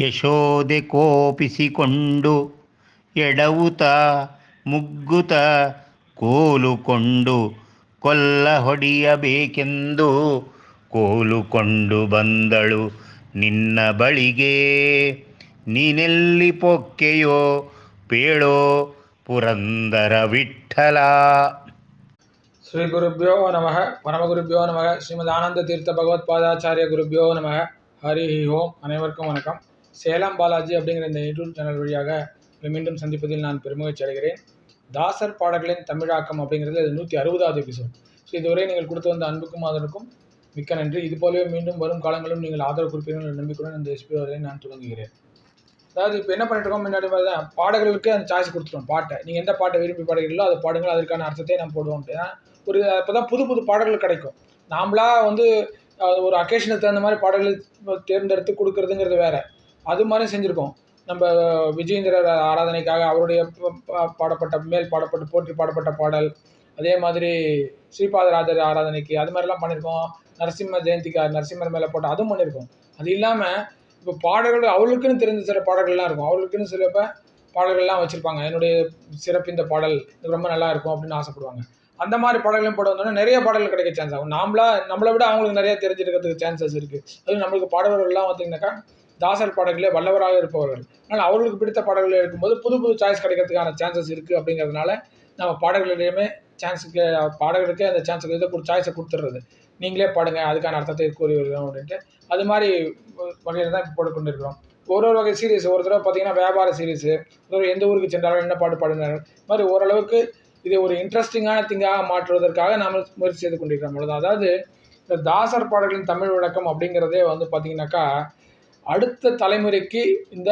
ಯಶೋದೆ ಕೋಪಿಸಿಕೊಂಡು ಎಡವುತ ಮುಗ್ಗುತ ಕೋಲುಕೊಂಡು ಕೊಲ್ಲ ಹೊಡೆಯಬೇಕೆಂದು ಕೋಲುಕೊಂಡು ಬಂದಳು ನಿನ್ನ ಬಳಿಗೆ ನೀನೆಲ್ಲಿ ಪೊಕ್ಕೆಯೋ ಪೇಳೋ ಪುರಂದರ ವಿಠಲ ஸ்ரீ குருப்பியோ நம பரமகுருப்பியோ நம ஸ்ரீமத் ஆனந்த தீர்த்த பகவத்பாதாச்சாரிய குருப்பியோ நம ஹரி ஓம் அனைவருக்கும் வணக்கம் சேலம் பாலாஜி அப்படிங்கிற இந்த யூடியூப் சேனல் வழியாக மீண்டும் சந்திப்பதில் நான் பெருமகிழ்ச்சி அடைகிறேன். தாசர் பாடல்களின் தமிழாக்கம் அப்படிங்கிறது இது நூற்றி அறுபதாவது எபிசோட் ஸோ இதுவரை நீங்கள் கொடுத்து வந்த அன்புக்கும் ஆதரவுக்கும் மிக்க நன்றி. இது போலவே மீண்டும் வரும் காலங்களும் நீங்கள் ஆதரவு கொடுப்பீர்கள் நம்பிக்கையுடன் இந்த எஸ்பி வரை நான் துவங்குகிறேன் அதாவது இப்போ என்ன பண்ணிட்டு இருக்கோம் முன்னாடி மாதிரி தான் பாடல்களுக்கு அந்த சாய்ஸ் கொடுத்துருவோம் பாட்டை. நீங்கள் எந்த பாட்டை விரும்பி பாடுகிறீங்களோ அதை பாடுங்கள் அதற்கான அர்த்தத்தை நம்ம போடுவோம் ஏன்னா ஒரு அப்போ தான் புது புது பாடல்கள் கிடைக்கும். நாமளாக வந்து ஒரு அக்கேஷனுக்கு தகுந்த மாதிரி பாடல்கள் தேர்ந்தெடுத்து கொடுக்குறதுங்கிறது வேறு. அது மாதிரி செஞ்சுருக்கோம். நம்ம விஜயேந்திரர் ஆராதனைக்காக அவருடைய பாடப்பட்ட மேல் பாடப்பட்டு போற்றி பாடப்பட்ட பாடல் அதே மாதிரி ஸ்ரீபாதராஜர் ஆராதனைக்கு அது மாதிரிலாம் பண்ணியிருக்கோம் நரசிம்ம ஜெயந்திக்கா நரசிம்மர் மேலே போட்ட அதுவும் பண்ணியிருக்கோம் அது இல்லாமல் இப்போ பாடல்கள் அவளுக்குன்னு தெரிஞ்ச சில பாடல்கள்லாம் இருக்கும். அவளுக்குன்னு சில பாடல்கள்லாம் வச்சுருப்பாங்க. என்னுடைய சிறப்பு இந்த பாடல் இது ரொம்ப நல்லா இருக்கும் அப்படின்னு ஆசைப்படுவாங்க. அந்த மாதிரி பாடல்களையும் போட வந்தோன்னா நிறைய பாடல்கள் கிடைக்க சான்ஸ் ஆகும். நாமளா நம்மளை விட அவங்களுக்கு நிறைய தெரிஞ்சிருக்கிறதுக்கு சான்சஸ் இருக்குது அதுவும் நம்மளுக்கு பாடல்கள்லாம் பார்த்தீங்கன்னாக்கா தாசர் பாடல்களே வல்லவராக இருப்பவர்கள். ஆனால் அவர்களுக்கு பிடித்த பாடல்கள் இருக்கும்போது புது புது சாய்ஸ் கிடைக்கிறதுக்கான சான்சஸ் இருக்குது அப்படிங்கிறதுனால நம்ம பாடல்களிடையுமே சான்ஸுக்கு பாடகர்களுக்கே அந்த சான்ஸுக்கு இதை ஒரு சாய்ஸை கொடுத்துட்றது. நீங்களே பாடுங்க அதுக்கான அர்த்தத்தை கூறி வருகிறோம் அப்படின்ட்டு. அது மாதிரி வகையில் தான் இப்போ போட்டுக்கொண்டு இருக்கிறோம் ஒரு ஒரு வகை சீரியஸ் ஒரு தடவை பார்த்தீங்கன்னா வியாபார சீரியஸு ஒரு எந்த ஊருக்கு சென்றாலும் என்ன பாட்டு பாடினார்கள். இது மாதிரி ஓரளவுக்கு இதை ஒரு இன்ட்ரெஸ்டிங்கான திங்காக மாற்றுவதற்காக நாம் முயற்சி செய்து கொண்டிருக்கிறோம். அவ்வளோதான் அதாவது இந்த தாசர் பாடல்களின் தமிழ் விளக்கம் அப்படிங்கிறதே வந்து பார்த்திங்கனாக்கா அடுத்த தலைமுறைக்கு இந்த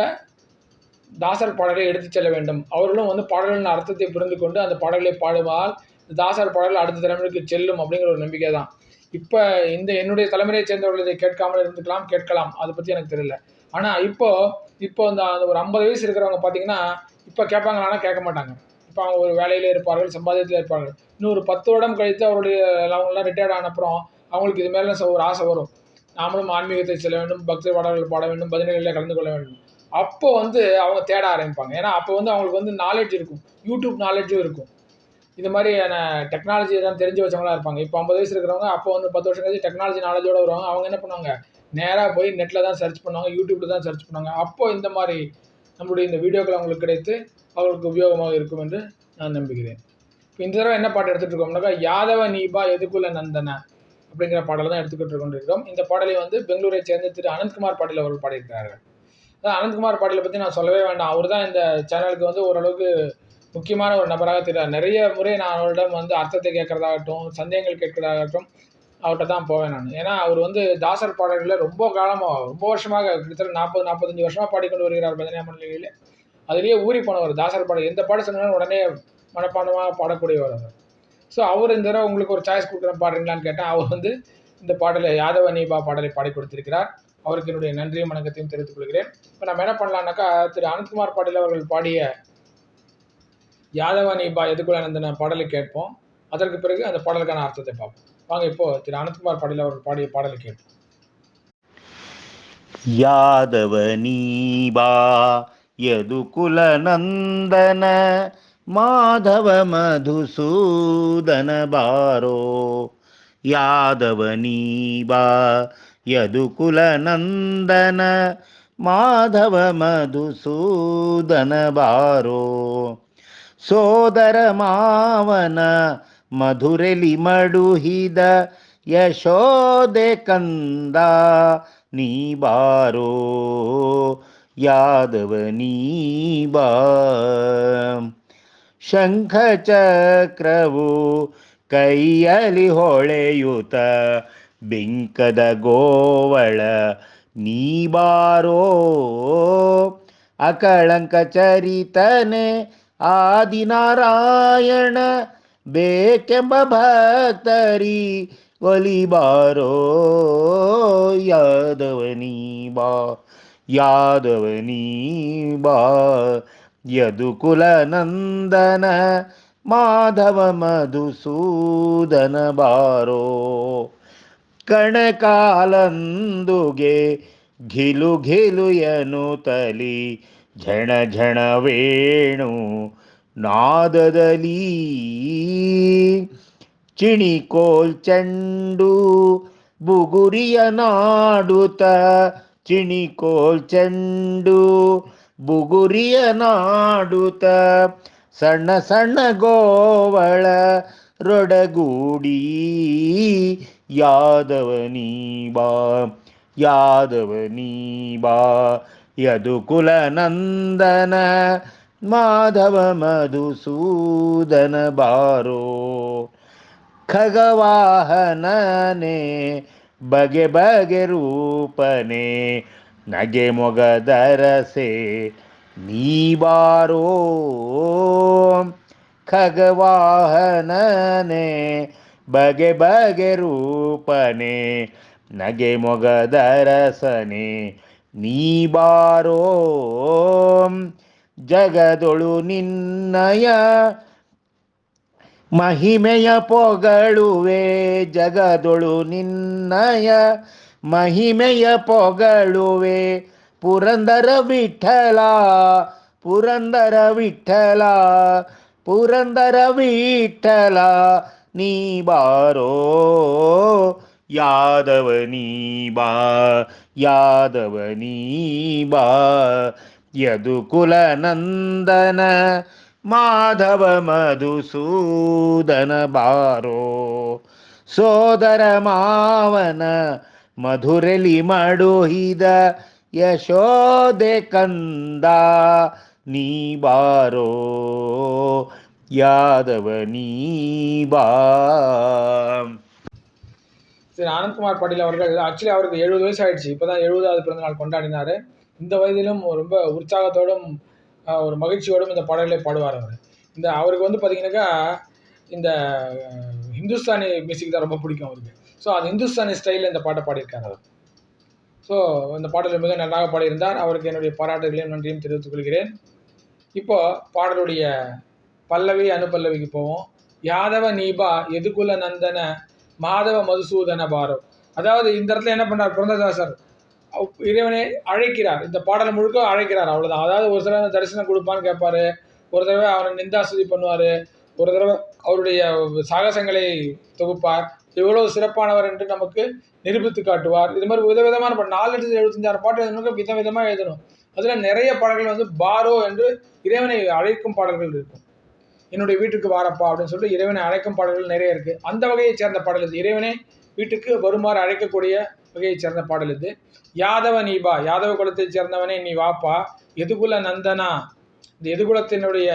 தாசர் பாடலை எடுத்துச் செல்ல வேண்டும். அவர்களும் வந்து பாடல்களின் அர்த்தத்தை புரிந்து கொண்டு அந்த பாடல்களை பாடுவால் தாசர் பாடல் அடுத்த தலைமுறைக்கு செல்லும் அப்படிங்கிற ஒரு நம்பிக்கை தான். இப்போ இந்த என்னுடைய தலைமுறையை சேர்ந்தவர்கள் இதை கேட்காமல் இருந்துக்கலாம் கேட்கலாம். அதை பற்றி எனக்கு தெரியல. ஆனால் இப்போது இப்போ இந்த அந்த ஒரு ஐம்பது வயசு இருக்கிறவங்க பார்த்தீங்கன்னா இப்போ கேட்பாங்களானா கேட்க மாட்டாங்க. இப்போ அவங்க ஒரு வேலையில் இருப்பார்கள் சம்பாதியத்தில் இருப்பார்கள். இன்னும் ஒரு பத்து வருடம் கழித்து அவருடைய அவங்களாம் ரிட்டையர்ட் ஆன அப்புறம் அவங்களுக்கு இது மேலே ஒரு ஆசை வரும். நாமளும் ஆன்மீகத்தை செல்ல வேண்டும் பக்தி பாடல்கள் பாட வேண்டும் பஜனைகளில் கலந்து கொள்ள வேண்டும். அப்போ வந்து அவங்க தேட ஆரம்பிப்பாங்க. ஏன்னா அப்போ வந்து அவங்களுக்கு வந்து நாலேஜ் இருக்கும். யூடியூப் நாலேஜும் இருக்கும். இந்த மாதிரியான டெக்னாலஜி எல்லாம் தெரிஞ்சு வச்சவங்களா இருப்பாங்க. இப்போ ஐம்பது வயசு இருக்கிறவங்க அப்போ வந்து பத்து வருஷம் கழிச்சு டெக்னாலஜி நாலேஜோடு வருவாங்க. அவங்க என்ன பண்ணுவாங்க? நேராக போய் நெட்டில் தான் சர்ச் பண்ணுவாங்க யூடியூப்பில் தான் சர்ச் பண்ணுவாங்க. அப்போ இந்த மாதிரி நம்மளுடைய இந்த வீடியோக்கள் அவங்களுக்கு கிடைத்து அவங்களுக்கு உபயோகமாக இருக்கும் என்று நான் நம்புகிறேன். இப்போ இந்த தடவை என்ன பாட்டு எடுத்துகிட்டு இருக்கோம்னாக்கா யாதவ நீபா எதுக்குள்ள நந்தன? அப்படிங்கிற பாடலை தான் எடுத்துக்கிட்டு கொண்டிருக்கிறோம். இந்த பாடலை வந்து பெங்களூரை சேர்ந்த திரு அனந்த்குமார் பாட்டில் அவர்கள் பாடியிருக்கிறார்கள். அதான் அனந்த்குமார் பாட்டிலை பற்றி நான் சொல்லவே வேண்டாம். அவர் தான் இந்த சேனலுக்கு வந்து ஓரளவுக்கு முக்கியமான ஒரு நபராக தெரியாது நிறைய முறை நான் அவரிடம் வந்து அர்த்தத்தை கேட்குறதாகட்டும் சந்தேகங்கள் கேட்குறதாகட்டும் அவர்கிட்ட தான் போவேன் நான். ஏன்னா அவர் வந்து தாசர் பாடல்களில் ரொம்ப காலமாக ரொம்ப வருஷமாக கிட்டத்தட்ட நாற்பது நாற்பத்தஞ்சு வருஷமாக பாடிக்கொண்டு வருகிறார் பஜனை மண்டலியில் அதிலேயே ஊறி போனவர் தாசர் பாடல். எந்த பாட சொன்னாலும் உடனே மனப்பாடமாக பாடக்கூடியவர் அவர். ஸோ அவர் இந்த தடவை உங்களுக்கு ஒரு சாய்ஸ் கொடுக்குறேன் பாடுறீங்களான்னு கேட்டால் அவர் வந்து இந்த பாடலை யாதவ நீபா பாடலை பாடி கொடுத்திருக்கிறார் அவருக்கு என்னுடைய நன்றியும் வணக்கத்தையும் தெரிவித்துக் கொள்கிறேன். இப்போ நம்ம என்ன பண்ணலான்னாக்கா திரு அனந்த்குமார் பாடல் அவர்கள் பாடிய யாதவ நீபா எதுக்குள்ள பாடலை கேட்போம். அதற்கு பிறகு அந்த பாடலுக்கான அர்த்தத்தை பார்ப்போம். வாங்க இப்போ திரு அனந்த்குமார் பாடல் அவர்கள் பாடிய பாடலை கேட்போம். யாதவ நீபா யதுகுல நந்தன ಮಾಧವ ಮಧುಸೂದನ ಬಾರೋ, ಯಾದವ ನೀಬಾ ಯದುಕುಲ ನಂದನ, ಮಾಧವ ಮಧುಸೂದನ ಬಾರೋ. ಸೋದರ ಮಾವನ ಮಧುರೆಲಿ ಮಡುಹಿದ, ಯಶೋದೆ ಕಂದ ನೀ ಬಾರೋ, ಯಾದವ ನೀ ಬಾ ಶಂಖ ಚಕ್ರವು ಕೈಯಲ್ಲಿ ಹೊಳೆಯುತ ಬಿಂಕದ ಗೋವಳ ನೀ ಬಾರೋ ಅಕಳಂಕ ಚರಿತನೆ ಆದಿನಾರಾಯಣ ಬೇಕೆಂಬ ಭಕ್ತರಿ ಒಲಿಬಾರೋ. ಯಾದವನೀ ಬಾ ಯಾದವನೀ ಬಾ ಯದುಕುಲ ನಂದನ ಮಾಧವ ಮಧುಸೂದನ ಬಾರೋ. ಕಣಕಾಲಂದುಗೆ ಘಿಲು ಘಿಲು ತಲಿ ಝಣ ಝಣ ವೇಣು ನಾದದಲಿ. ಚಿಣಿಕೋಲ್ ಚೆಂಡು ಬುಗುರಿಯ ನಾಡುತ ಚಿಣಿಕೋಲ್ ಚೆಂಡು ಬುಗುರಿಯ ನಾಡುತ ಸಣ್ಣ ಸಣ್ಣ ಗೋವಳ ರೊಡಗೂಡಿ ಯಾದವನೀ ಬಾ ಯಾದವನೀ ಬಾ ಯದುಕುಲ ನಂದನ ಮಾಧವ ಮಧುಸೂದನ ಬಾರೋ, ಖಗವಾಹನನೆ ಬಗೆ ಬಗೆ ರೂಪನೆ ನಗೆ ಮೊಗದರಸೆ, ನೀ ಬಾರೋ ಖಗವಾಹನನೆ, ಬಗೆ ಬಗೆ ರೂಪನೆ, ನಗೆ ಮೊಗದರಸನೆ, ನೀ ಬಾರೋ ಜಗದೊಳು ನಿನ್ನಯ ಮಹಿಮೆಯ ಪೊಗಳುವೆ, ಜಗದೊಳು ನಿನ್ನಯ மகிமைய புகழுவே. புரந்தர விட்டலா புரந்தர விட்டலா புரந்தர விட்டலா நீ பாரோ யாதவ நீ பா யாதவ நீ பா. யது குலநந்தன மாதவ மதுசூதன பாரோ. சோதர மாவன ಮಧುರಲಿ ಮಡುಹಿದ ಯಶೋದೆ ಕಂದ ನೀ ಬಾರೋ ಯಾದವ ನೀ ಬಾ திரு ஆனந்த்குமார் பாட்டீல் அவர்கள் ஆக்சுவலி அவருக்கு எழுபது வயசு ஆயிடுச்சு இப்போ தான் எழுபதாவது பிறந்தநாள் கொண்டாடினார் இந்த வயதிலும் ரொம்ப உற்சாகத்தோடும் ஆஹ், ஒரு மகிழ்ச்சியோடும் இந்த பாடல்களை பாடுவார் அவர் இந்த அவருக்கு வந்து பார்த்தீங்கன்னாக்கா இந்த அஹ், ஹிந்துஸ்தானி மியூசிக் தான் ரொம்ப பிடிக்கும் அவருக்கு ஸோ அது இந்துஸ்தானி ஸ்டைலில் இந்த பாட்டை பாடியிருக்காங்க. அவர் ஸோ இந்த பாடலை மிக நன்றாக பாடியிருந்தார். அவருக்கு என்னுடைய பாராட்டுகளையும் நன்றியும் தெரிவித்துக் கொள்கிறேன். இப்போது பாடலுடைய பல்லவி அனுபல்லவிக்கு போவோம். யாதவ நீபா எதுகுல நந்தன மாதவ மதுசூதன பாரோ. அதாவது இந்த இடத்துல என்ன பண்ணார்? பிறந்ததாசர் இறைவனை அழைக்கிறார். இந்த பாடல் முழுக்க அழைக்கிறார் அவ்வளோதான் அதாவது ஒரு தடவை தரிசனம் கொடுப்பான்னு கேட்பாரு. ஒரு தடவை அவரை நிந்தாசுதி பண்ணுவார். ஒரு தடவை அவருடைய சாகசங்களை தொகுப்பார். எவ்வளவு சிறப்பானவர் என்று நமக்கு நிரூபித்து காட்டுவார். இது மாதிரி விதவிதமான பாட்டு நாலு லட்சத்தி எழுபத்தஞ்சாறு பாட்டு எழுதணும் வித விதமாக எழுதணும். அதில் நிறைய பாடல்கள் வந்து பாரோ என்று இறைவனை அழைக்கும் பாடல்கள் இருக்கும். என்னுடைய வீட்டுக்கு வாரப்பா அப்படின்னு சொல்லிட்டு இறைவனை அழைக்கும் பாடல்கள் நிறைய இருக்கு. அந்த வகையைச் சேர்ந்த பாடல் இது. இறைவனை வீட்டுக்கு வருமாறு அழைக்கக்கூடிய வகையைச் சேர்ந்த பாடல் இது. யாதவ நீபா யாதவ குலத்தைச் சேர்ந்தவனே நீ வாப்பா எதுகுல நந்தனா இந்த எதுகுலத்தினுடைய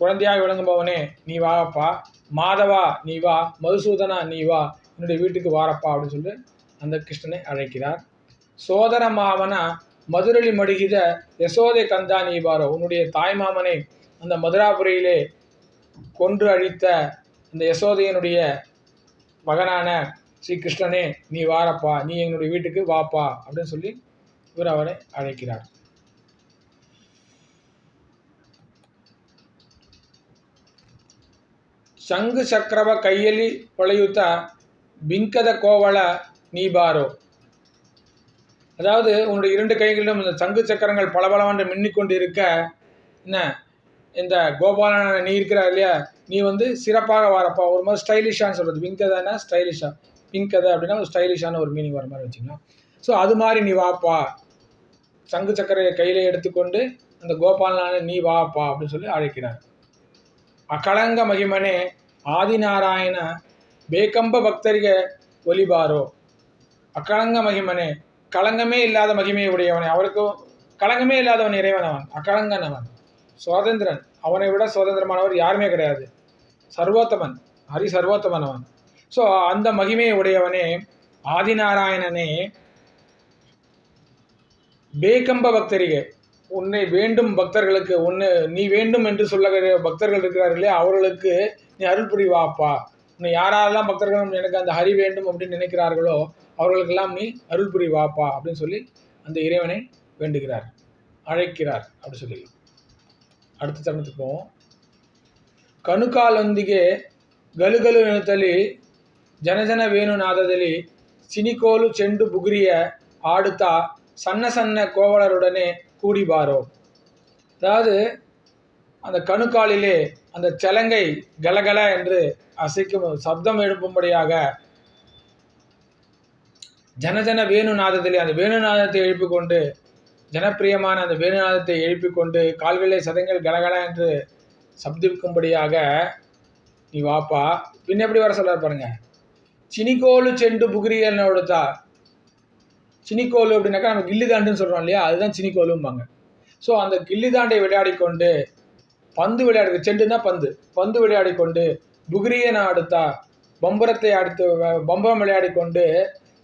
குழந்தையாக விளங்குபவனே நீ வாப்பா மாதவா நீ வா மதுசூதனா நீ வா என்னுடைய வீட்டுக்கு வாரப்பா அப்படின்னு சொல்லி அந்த கிருஷ்ணனை அழைக்கிறார். சோதர மாமனா மதுரளி மடுகித யசோதை கந்தா நீ வாரோ உன்னுடைய தாய்மாமனை அந்த மதுராபுரியிலே கொன்று அழித்த அந்த யசோதையனுடைய மகனான ஸ்ரீ கிருஷ்ணனே நீ வாரப்பா நீ எங்களுடைய வீட்டுக்கு வாப்பா அப்படின்னு சொல்லி இவர் அவரை அழைக்கிறார். ಶಂಘು ಚಕ್ರವ ಕೈಯಲ್ಲಿ ಹೊಳೆಯುತ್ತ ಬಿಂಕದ கோவல நீபாரோ அதாவது உன்னுடைய இரண்டு கைகளிலும் இந்த சங்கு சக்கரங்கள் பளபளவென்று மின்னிக் கொண்டு இருக்க என்ன இந்த கோபாலன நீ இருக்கிறார் இல்லையா நீ வந்து சிறப்பாக வரப்பா ஒரு மாதிரி ஸ்டைலிஷான்னு சொல்கிறது விங்கதானா ஸ்டைலிஷா பிங்கதை அப்படின்னா ஒரு ஸ்டைலிஷான ஒரு மீனிங் வர மாதிரி வச்சுக்கலாம் ஸோ அது மாதிரி நீ வாப்பா சங்கு சக்கரையை கையில் எடுத்துக்கொண்டு அந்த கோபாலனான நீ வாப்பா அப்படின்னு சொல்லி அழைக்கிறார் ಅಕಳಂಗ ಮಹಿಮನೆ ಆದಿನಾರಾಯಣ ಬೇಕಂಬ ಭಕ್ತರಿಗೆ ಒಲಿಬಾರೋ அக்களங்க மகிமனே களங்கமே இல்லாத மகிமையை உடையவனே அவருக்கு களங்கமே இல்லாதவன் இறைவன் அவன் அக்களங்கன் அவன் சுதந்திரன் அவனை விட சுதந்திரமானவர் யாருமே கிடையாது சர்வோத்தமன் ஹரி சர்வோத்தமன் அவன் ஸோ அந்த மகிமையை உடையவனே ஆதிநாராயணனே ಬೇಕಂಬ பக்தரிகே உன்னை வேண்டும் பக்தர்களுக்கு உன்னை நீ வேண்டும் என்று சொல்லுகிற பக்தர்கள் இருக்கிறார்களே அவர்களுக்கு நீ அருள் புரிவாப்பா உன்னை யாரெல்லாம் பக்தர்கள் எனக்கு அந்த ஹரி வேண்டும் அப்படின்னு நினைக்கிறார்களோ அவர்களுக்கெல்லாம் நீ அருள் புரிவாப்பா அப்படின்னு சொல்லி அந்த இறைவனை வேண்டுகிறார் அழைக்கிறார் அப்படி சொல்லி அடுத்த தருணத்துக்கு போவோம் ಕನುಕಾಲೊಂದಿಗೆ ಗಲುಗಲು ಎನ್ನುತ್ತಲಿ ಜನಜನ ವೇಣುನಾದದಲ್ಲಿ ಸಿನಿಕೋಲು ಚೆಂಡು ಬುಗುರಿಯ ஆடுத்தா சன்ன சன்ன கோவலருடனே கூடிபாரோ அதாவது அந்த கணுக்காலிலே அந்த சலங்கை கலகல என்று அசைக்கும் சப்தம் எழுப்பும்படியாக ஜனஜன வேணுநாதத்திலே அந்த வேணுநாதத்தை எழுப்பிக்கொண்டு ஜனப்பிரியமான அந்த வேணுநாதத்தை எழுப்பிக்கொண்டு கால்களிலே சதங்கள் கலகல என்று சப்திக்கும்படியாக நீ வாப்பா. பின் எப்படி வர சொல்ல பாருங்க. சினிக்கோலு செண்டு புகிரியல்னு கொடுத்தா சினிக்கோலு அப்படின்னாக்கா நம்ம கில்லிதாண்டுன்னு சொல்கிறோம் இல்லையா? அதுதான் சினிக்கோலும்பாங்க. ஸோ அந்த கில்லிதாண்டை விளையாடி கொண்டு பந்து விளையாடு செண்டுனா பந்து. பந்து விளையாடி கொண்டு புகிரியனை அடுத்தா பம்பரத்தை அடுத்து பம்பரம் விளையாடி கொண்டு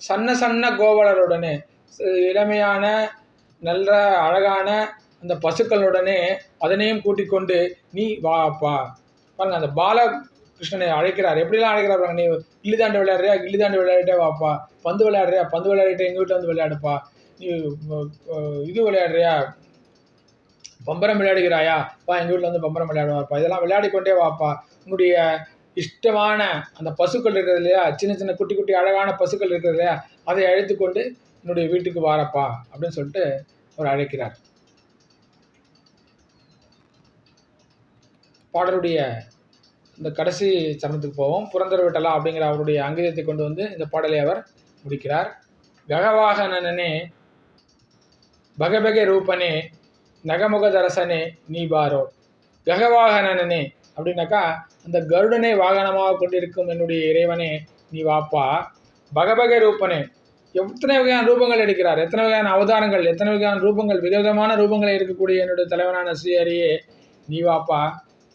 சன்ன சன்ன கோவலருடனே இளமையான நல்ல அழகான அந்த பசுக்களுடனே அதனையும் கூட்டிக் கொண்டு நீ வாப்பா பாருங்க அந்த கிருஷ்ணனை அழைக்கிறார். எப்படிலாம் அழைக்கிறார் நீ நீ கில்லிதாண்டு விளையாடுறியா? கில்லிதாண்டு விளையாடிட்டே வாப்பா. பந்து விளையாடுறியா? பந்து விளையாடிட்டு எங்கள் வீட்டில் வந்து விளையாடுப்பா. நீ இது விளையாடுறியா? பம்பரம் விளையாடுகிறாயா? வா எங்கள் வீட்டில் வந்து பம்பரம் விளையாடுவாப்பா இதெல்லாம் விளையாடிக்கொண்டே வாப்பா. உன்னுடைய இஷ்டமான அந்த பசுக்கள் இருக்கிறது இல்லையா? சின்ன சின்ன குட்டி குட்டி அழகான பசுக்கள் இருக்கிறது இல்லையா? அதை அழைத்து கொண்டு என்னுடைய வீட்டுக்கு வாரப்பா அப்படின்னு சொல்லிட்டு அவர் அழைக்கிறார். பாடலுடைய இந்த கடைசி சரணத்துக்கு போவோம். புரந்தர் விட்டலா அப்படிங்கிற அவருடைய அங்கீதத்தை கொண்டு வந்து இந்த பாடலை அவர் முடிக்கிறார். ககவாகனனே பகபக ரூபனே நகமுகதரசனே நீ பாரோ ககவாகனனே அப்படின்னாக்கா அந்த கருடனை வாகனமாக கொண்டிருக்கும் என்னுடைய இறைவனே நீ வாப்பா பகபக ரூபனே. எத்தனை வகையான ரூபங்கள் எடுக்கிறார். எத்தனை வகையான அவதாரங்கள் எத்தனை வகையான ரூபங்கள் விதவிதமான ரூபங்களை இருக்கக்கூடிய என்னுடைய தலைவனான ஸ்ரீஹரியே நீ வாப்பா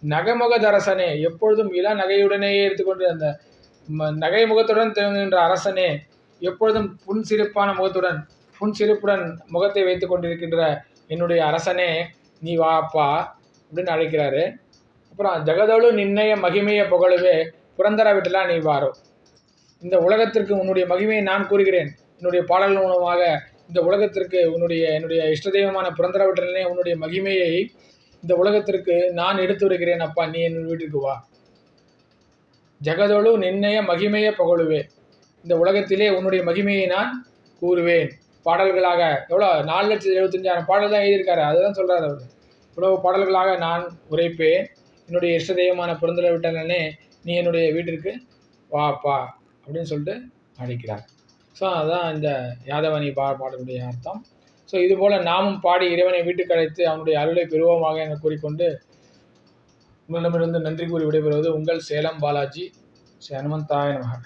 நகைமுக தரசனே எப்பொழுதும் இள நகையுடனேயே எடுத்துக்கொண்டு அந்த நகை முகத்துடன் திகழ்கின்ற அரசனே எப்பொழுதும் புன் சிரிப்பான முகத்துடன் புன் சிரிப்புடன் முகத்தை வைத்து கொண்டிருக்கின்ற என்னுடைய அரசனே நீ வாப்பா அப்படின்னு அழைக்கிறாரு. அப்புறம் ஜெகதொழு நிர்ணய மகிமைய புகழுவே புரந்தர விட்டலா நீ வாரோ. இந்த உலகத்திற்கு உன்னுடைய மகிமையை நான் கூறுகிறேன். என்னுடைய பாடல்கள் மூலமாக இந்த உலகத்திற்கு உன்னுடைய என்னுடைய இஷ்ட தெய்வமான புரந்தர விட்டலனே உன்னுடைய மகிமையை இந்த உலகத்திற்கு நான் எடுத்து வருகிறேன் அப்பா. நீ என் வீட்டிற்கு வா. ஜெகதொழு நிர்ணய மகிமைய புகழுவே இந்த உலகத்திலே உன்னுடைய மகிமையை நான் கூறுவேன். பாடல்களாக எவ்வளோ? நாலு லட்சத்தி எழுபத்தஞ்சாயிரம் பாடல் தான் எழுதியிருக்காரு. அதுதான் சொல்கிறார் அவர். இவ்வளவு பாடல்களாக நான் உரைப்பேன். என்னுடைய இஷ்ட தெய்வமான பிறந்தல விட்டனே நீ என்னுடைய வீட்டிற்கு வாப்பா அப்படின்னு சொல்லிட்டு அழைக்கிறார். ஸோ அதுதான் இந்த யாதவனி பா பாடலுடைய அர்த்தம். ஸோ இதுபோல் நாமும் பாடி இறைவனை வீட்டுக்கு அழைத்து அவனுடைய அருளை பெறுவோமாக என கூறிக்கொண்டு உங்களிடமிருந்து நன்றி கூறி விடைபெறுவது உங்கள் சேலம் பாலாஜி. ஸ்ரீ ஹனுமந்தாய நமக.